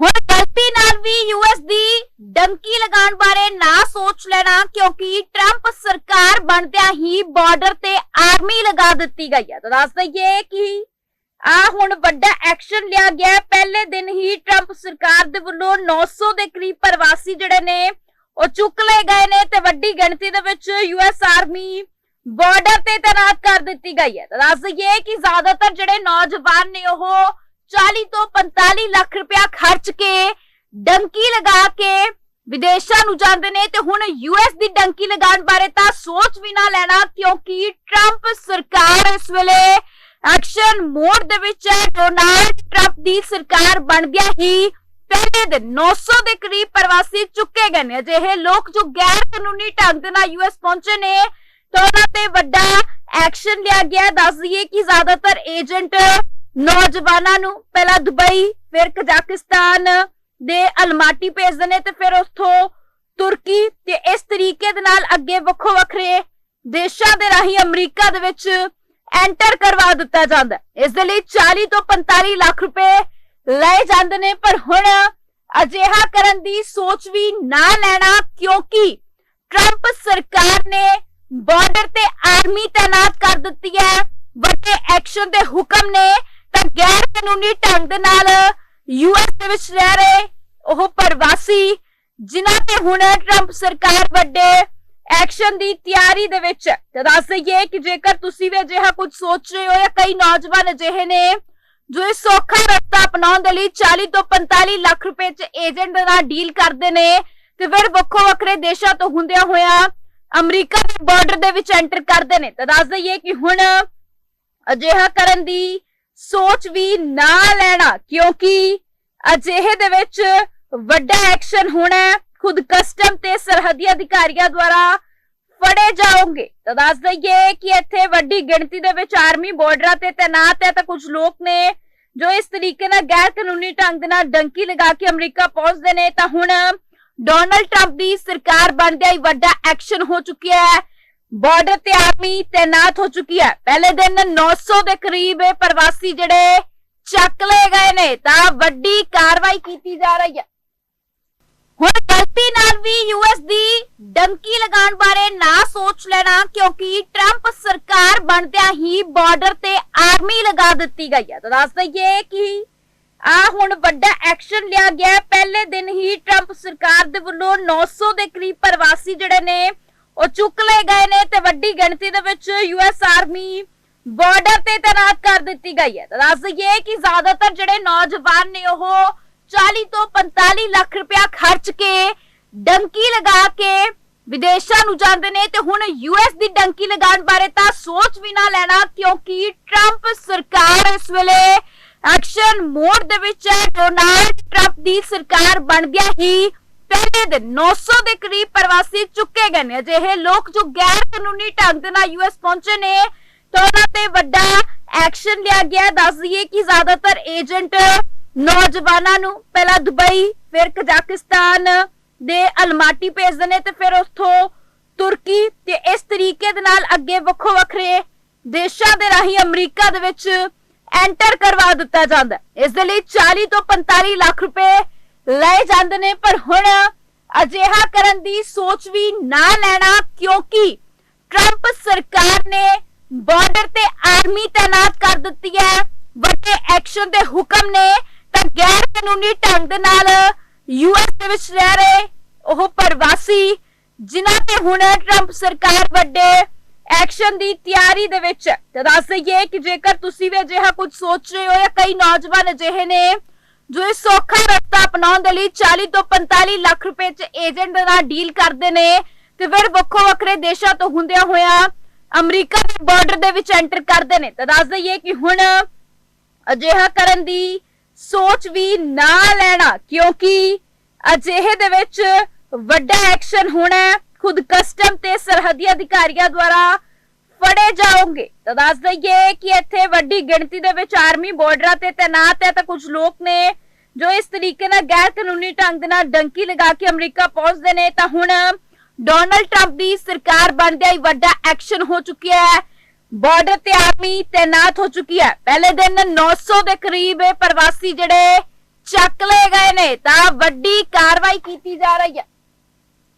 ਹੁਣ ਗਲਤੀ ਨਾਲ ਵੀ ਯੂਐਸ ਦੀ ਡੰਕੀ ਲਗਾਉਣ ਬਾਰੇ ਨਾ ਸੋਚ ਲੈਣਾ, ਕਿਉਂਕਿ ਟਰੰਪ ਸਰਕਾਰ ਬਣਦਿਆਂ ਹੀ ਬਾਰਡਰ ਤੇ ਆਰਮੀ ਲਗਾ ਦਿੱਤੀ ਗਈ ਹੈ। ਤਾਂ ਦੱਸ ਦਈਏ ਕਿ ਆ ਹੁਣ ਵੱਡਾ ਐਕਸ਼ਨ ਲਿਆ ਗਿਆ ਪਹਿਲੇ ਦਿਨ ਹੀ ਟਰੰਪ ਸਰਕਾਰ ਦੇ ਵੱਲੋਂ 900 ਦੇ ਕਰੀਬ ਪ੍ਰਵਾਸੀ ਜਿਹੜੇ ਨੇ, ਉਹ ਚੁੱਕ ਲਏ ਗਏ ਨੇ ਤੇ ਵੱਡੀ ਗਿਣਤੀ ਦੇ ਵਿੱਚ ਯੂਐਸ ਆਰਮੀ ਬਾਰਡਰ ਤੇ ਤਾਇਨਾਤ ਕਰ ਦਿੱਤੀ ਗਈ ਹੈ। ਤਾਂ ਦੱਸ ਦਈਏ ਕਿ ਜ਼ਿਆਦਾਤਰ ਜਿਹੜੇ ਨੌਜਵਾਨ ਨੇ ਉਹ 40 ਤੋਂ 45 ਲੱਖ ਰੁਪਇਆ ਖਰਚ ਕੇ, ਡੰਕੀ ਲਗਾ ਕੇ ਵਿਦੇਸ਼ਾਂ ਨੂੰ ਜਾਂਦੇ ਨੇ ਤੇ ਹੁਣ ਯੂਐਸ ਦੀ ਡੰਕੀ ਲਗਾਉਣ ਬਾਰੇ ਤਾਂ ਸੋਚ ਵੀ ਨਾ ਲੈਣਾ, ਕਿਉਂਕਿ ਟਰੰਪ ਸਰਕਾਰ ਇਸ ਵੇਲੇ ਐਕਸ਼ਨ ਮੋਡ ਦੇ ਵਿੱਚ ਹੈ। ਡੋਨਾਲਡ ਟਰੰਪ ਦੀ ਸਰਕਾਰ ਬਣਦਿਆਂ ਹੀ ਪਹਿਲੇ ਦਿਨ। 900 ਦੇ ਕਰੀਬ ਪ੍ਰਵਾਸੀ ਚੁੱਕੇ ਗਏ ਨੇ। ਅਜਿਹੇ ਲੋਕ ਜੋ ਗੈਰ ਕਾਨੂੰਨੀ ਢੰਗ ਦੇ ਨਾਲ ਯੂਐਸ ਪਹੁੰਚੇ ਨੇ, ਤਾਂ ਉਹਨਾਂ ਤੇ ਵੱਡਾ ਐਕਸ਼ਨ ਲਿਆ ਗਿਆ। ਦੱਸ ਦਈਏ ਕਿ ਜ਼ਿਆਦਾਤਰ ਏਜੰਟ ਨੌਜਵਾਨਾਂ ਨੂੰ ਪਹਿਲਾਂ ਦੁਬਈ, ਫਿਰ ਕਜ਼ਾਕਿਸਤਾਨ ਦੇ ਅਲਮਾਟੀ ਭੇਜਦੇ ਨੇ ਤੇ ਫਿਰ ਉੱਥੋਂ ਤੁਰਕੀ ਤੇ ਇਸ ਤਰੀਕੇ ਦੇ ਨਾਲ ਅੱਗੇ ਵੱਖੋ ਵੱਖਰੇ ਦੇਸ਼ਾਂ ਦੇ ਰਾਹੀਂ ਅਮਰੀਕਾ ਦੇ ਵਿੱਚ ਐਂਟਰ ਕਰਵਾ ਦਿੱਤਾ ਜਾਂਦਾ ਇਸ ਦੇ ਲਈ 40 ਤੋਂ 45 ਲੱਖ ਰੁਪਏ ਲਏ ਜਾਂਦੇ ਨੇ, ਪਰ ਹੁਣ ਅਜਿਹਾ ਕਰਨ ਦੀ ਸੋਚ ਵੀ ਨਾ ਲੈਣਾ ਕਿਉਂਕਿ ਟਰੰਪ ਸਰਕਾਰ ਨੇ ਬਾਰਡਰ ਤੇ ਆਰਮੀ ਤਾਇਨਾਤ ਕਰ ਦਿੱਤੀ ਹੈ। ਵੱਡੇ ਐਕਸ਼ਨ ਦੇ ਹੁਕਮ ਨੇ ਤਾਂ ਗੈਰ ਕਾਨੂੰਨੀ ਢੰਗ ਦੇ ਨਾਲ ਯੂਐਸ ਦੇ ਵਿੱਚ ਰਹਿ ਰਹੇ ਉਹ ਪ੍ਰਵਾਸੀ, ਜਿਨ੍ਹਾਂ ਤੇ ਹੁਣ ਟਰੰਪ ਸਰਕਾਰ ਵੱਡੇ ਐਕਸ਼ਨ ਦੀ ਤਿਆਰੀ ਦੇ ਵਿੱਚ। ਤੇ ਦੱਸ ਦਈਏ ਕਿ ਜੇਕਰ ਤੁਸੀਂ ਵੀ ਅਜਿਹਾ ਕੁਝ ਸੋਚ ਰਹੇ ਹੋ ਜਾਂ ਕਈ ਨੌਜਵਾਨ ਅਜਿਹੇ ਨੇ ਜੋ ਇਹ ਸੌਖਾ ਰਸਤਾ ਅਪਣਾਉਣ ਦੇ ਲਈ 40 ਤੋਂ 45 ਲੱਖ ਰੁਪਏ ਚ ਏਜੰਟ ਦੇ ਨਾਲ ਡੀਲ ਕਰਦੇ ਨੇ ਤੇ ਫਿਰ ਵੱਖੋ ਵੱਖਰੇ ਦੇਸ਼ਾਂ ਤੋਂ ਹੁੰਦਿਆਂ ਹੋਇਆ ਅਮਰੀਕਾ ਦੇ ਬਾਰਡਰ ਦੇ ਵਿੱਚ ਐਂਟਰ ਕਰਦੇ ਨੇ। ਤਾਂ ਦੱਸ ਦਈਏ ਕਿ ਹੁਣ ਅਜਿਹਾ ਕਰਨ ਦੀ ਸੋਚ ਵੀ ਨਾ ਲੈਣਾ, ਕਿਉਂਕਿ ਅਜਿਹੇ ਦੇ ਵਿੱਚ ਵੱਡਾ ਐਕਸ਼ਨ ਹੋਣਾ ਖੁਦ ਕਸਟਮ ਤੇ ਸਰਹੱਦੀ ਅਧਿਕਾਰੀਆਂ ਦੁਆਰਾ ਫੜੇ ਜਾਓਗੇ। ਤਾਂ ਦੱਸ ਦਈਏ ਕਿ ਇੱਥੇ ਵੱਡੀ ਗਿਣਤੀ ਦੇ ਵਿੱਚ ਆਰਮੀ ਬਾਰਡਰਾਂ ਤੇ ਤੈਨਾਤ ਹੈ ਤਾਂ ਕੁਝ ਲੋਕ ਨੇ ਜੋ ਇਸ ਤਰੀਕੇ ਨਾਲ ਗੈਰ ਕਾਨੂੰਨੀ ਢੰਗ ਦੇ ਨਾਲ ਡੰਕੀ ਲਗਾ ਕੇ ਅਮਰੀਕਾ ਪਹੁੰਚਦੇ ਨੇ। ਤਾਂ ਹੁਣ ਡੋਨਲਡ ਟਰੰਪ ਦੀ ਸਰਕਾਰ ਬਣਦਿਆਂ ਹੀ ਵੱਡਾ ਐਕਸ਼ਨ ਹੋ ਚੁੱਕਿਆ ਹੈ। ਬਾਰਡਰ ਤੇ ਆਰਮੀ ਤੈਨਾਤ ਹੋ ਚੁੱਕੀ ਹੈ। ਪਹਿਲੇ ਦਿਨ 900 ਦੇ ਕਰੀਬ ਪ੍ਰਵਾਸੀ ਜਿਹੜੇ ਚੱਕ ਲਏ ਗਏ ਨੇ, ਤਾਂ ਵੱਡੀ ਕਾਰਵਾਈ ਕੀਤੀ ਜਾ ਰਹੀ ਹੈ। ਹੁਣ ਗਲਤੀ ਨਾਲ ਵੀ ਯੂਐਸ ਦੀ ਡੰਕੀ ਲਗਾਉਣ ਬਾਰੇ ਨਾ ਸੋਚ ਲੈਣਾ, ਕਿਉਂਕਿ ਟਰੰਪ ਸਰਕਾਰ ਬਣਦਿਆਂ ਹੀ ਬਾਰਡਰ ਤੇ ਆਰਮੀ ਲਗਾ ਦਿੱਤੀ ਗਈ ਹੈ। ਤਾਂ ਦੱਸ ਦਈਏ ਕਿ ਆ ਹੁਣ ਵੱਡਾ ਐਕਸ਼ਨ ਲਿਆ ਗਿਆ ਪਹਿਲੇ ਦਿਨ ਹੀ ਟਰੰਪ ਸਰਕਾਰ ਦੇ ਵੱਲੋਂ 900 ਦੇ ਕਰੀਬ ਪ੍ਰਵਾਸੀ ਜਿਹੜੇ ਨੇ ਉਹ ਚੁੱਕ ਲਏ ਗਏ ਨੇ ਤੇ ਵੱਡੀ ਗਿਣਤੀ ਦੇ ਵਿੱਚ ਯੂਐਸ ਆਰਮੀ ਬਾਰਡਰ ਤੇ ਤਾਇਨਾਤ ਕਰ ਦਿੱਤੀ ਗਈ ਹੈ। ਦੱਸ ਦਈਏ ਕਿ ਜ਼ਿਆਦਾਤਰ ਜਿਹੜੇ ਨੌਜਵਾਨ ਨੇ ਉਹ 40 ਤੋਂ 45 ਲੱਖ ਰੁਪਇਆ ਖਰਚ ਕੇ ਡੰਕੀ ਲਗਾ ਕੇ ਵਿਦੇਸ਼ਾਂ ਨੂੰ ਜਾਂਦੇ ਨੇ ਤੇ ਹੁਣ ਯੂਐਸ ਦੀ ਡੰਕੀ ਲਗਾਉਣ ਬਾਰੇ ਤਾਂ ਸੋਚ ਵੀ ਨਾ ਲੈਣਾ, ਕਿਉਂਕਿ ਟਰੰਪ ਸਰਕਾਰ ਇਸ ਵੇਲੇ ਐਕਸ਼ਨ ਮੋਡ ਦੇ ਵਿੱਚ ਹੈ। ਡੋਨਾਲਡ ਟਰੰਪ ਦੀ ਸਰਕਾਰ ਬਣਦਿਆਂ ਹੀ ਪਹਿਲੇ ਦਿਨ 900 ਦੇ ਕਰੀਬ ਪ੍ਰਵਾਸੀ ਚੁੱਕੇ ਗਏ ਨੇ ਅਜਿਹੇ ਲੋਕ ਜੋ ਗੈਰ ਕਾਨੂੰਨੀ ਢੰਗ ਦੇ ਨਾਲ ਯੂਐਸ ਪਹੁੰਚੇ ਨੇ, ਤਾਂ ਉਹਨਾਂ ਤੇ ਵੱਡਾ ਐਕਸ਼ਨ ਲਿਆ ਗਿਆ ਦੱਸ ਦਈਏ ਕਿ ਜ਼ਿਆਦਾਤਰ ਏਜੰਟ ਨੌਜਵਾਨਾਂ ਨੂੰ ਪਹਿਲਾਂ ਦੁਬਈ, ਫਿਰ ਕਜ਼ਾਕਿਸਤਾਨ ਦੇ ਅਲਮਾਟੀ ਭੇਜਦੇ ਨੇ ਤੇ ਫਿਰ ਉੱਥੋਂ ਤੁਰਕੀ ਤੇ ਇਸ ਤਰੀਕੇ ਦੇ ਨਾਲ ਅੱਗੇ ਵੱਖੋ ਵੱਖਰੇ ਦੇਸ਼ਾਂ ਦੇ ਰਾਹੀਂ ਅਮਰੀਕਾ ਦੇ ਵਿੱਚ ਐਂਟਰ ਕਰਵਾ ਦਿੱਤਾ ਜਾਂਦਾ ਹੈ। ਇਸ ਦੇ ਲਈ 40 ਤੋਂ 45 ਲੱਖ ਰੁਪਏ ਲਏ ਜਾਂਦੇ ਨੇ, ਪਰ ਹੁਣ ਅਜਿਹਾ ਕਰਨ ਦੀ ਸੋਚ ਵੀ ਨਾ ਲੈਣਾ, ਕਿਉਂਕਿ ਟਰੰਪ ਸਰਕਾਰ ਨੇ ਬਾਰਡਰ ਤੇ ਆਰਮੀ ਤਾਇਨਾਤ ਕਰ ਦਿੱਤੀ ਹੈ। ਵੱਡੇ ਐਕਸ਼ਨ ਦੇ ਹੁਕਮ ਨੇ, ਤਾਂ ਗੈਰ ਕਾਨੂੰਨੀ ਢੰਗ ਦੇ ਨਾਲ ਯੂਐਸ ਦੇ ਵਿੱਚ ਰਹਿ ਰਹੇ ਉਹ ਪ੍ਰਵਾਸੀ, ਜਿਨ੍ਹਾਂ ਤੇ ਹੁਣ ਟਰੰਪ ਸਰਕਾਰ ਵੱਡੇ ਐਕਸ਼ਨ ਦੀ ਤਿਆਰੀ ਦੇ ਵਿੱਚ। ਹੈ ਦੱਸ ਦਈਏ ਕਿ ਜੇਕਰ ਤੁਸੀਂ ਵੀ ਅਜਿਹਾ ਕੁਝ ਸੋਚ ਰਹੇ ਹੋ ਜਾਂ ਕਈ ਨੌਜਵਾਨ ਅਜਿਹੇ ਨੇ ਜੋ ਇਹ ਸੌਖਾ ਰਸਤਾ ਅਪਣਾਉਣ ਦੇ ਲਈ 40 ਤੋਂ 45 ਲੱਖ ਰੁਪਏ ਚ ਏਜੰਟ ਨਾਲ ਡੀਲ ਕਰਦੇ ਨੇ ਤੇ ਫਿਰ ਵੱਖੋ ਵੱਖਰੇ ਦੇਸ਼ਾਂ ਤੋਂ ਹੁੰਦਿਆਂ ਹੋਇਆਂ ਅਮਰੀਕਾ ਦੇ ਬਾਰਡਰ ਦੇ ਵਿੱਚ ਐਂਟਰ ਕਰਦੇ ਨੇ। ਤਾਂ ਦੱਸ ਦਈਏ ਕਿ ਹੁਣ ਅਜਿਹਾ ਕਰਨ ਦੀ ਸੋਚ ਵੀ ਨਾ ਲੈਣਾ, ਕਿਉਂਕਿ ਅਜਿਹੇ ਦੇ ਵਿੱਚ ਵੱਡਾ ਐਕਸ਼ਨ ਹੋਣਾ ਖੁਦ ਕਸਟਮ ਤੇ ਸਰਹੱਦੀ ਅਧਿਕਾਰੀਆਂ ਦੁਆਰਾ ਫੜੇ ਜਾਓਗੇ। ਤਾਂ ਦੱਸ ਦਈਏ ਕਿ ਇੱਥੇ ਵੱਡੀ ਗਿਣਤੀ ਦੇ ਵਿੱਚ ਆਰਮੀ ਬਾਰਡਰਾਂ ਤੇ ਤੈਨਾਤ ਹੈ ਤਾਂ ਕੁਝ ਲੋਕ ਨੇ ਜੋ ਇਸ ਤਰੀਕੇ ਨਾਲ ਗੈਰ ਕਾਨੂੰਨੀ ਢੰਗ ਦੇ ਨਾਲ ਡੰਕੀ ਲਗਾ ਕੇ ਅਮਰੀਕਾ ਪਹੁੰਚਦੇ ਨੇ। ਤਾਂ ਹੁਣ ਡੋਨਲਡ ਟਰੰਪ ਦੀ ਸਰਕਾਰ ਬਣਦਿਆਂ ਹੀ ਵੱਡਾ ਐਕਸ਼ਨ ਹੋ ਚੁੱਕਿਆ ਹੈ। ਬਾਰਡਰ ਤੇ ਆਰਮੀ ਤੈਨਾਤ ਹੋ ਚੁੱਕੀ ਹੈ। ਪਹਿਲੇ ਦਿਨ 900 ਦੇ ਕਰੀਬ ਪ੍ਰਵਾਸੀ ਜਿਹੜੇ ਚੱਕ ਲਏ ਗਏ ਨੇ। ਤਾਂ ਵੱਡੀ ਕਾਰਵਾਈ ਕੀਤੀ ਜਾ ਰਹੀ ਹੈ।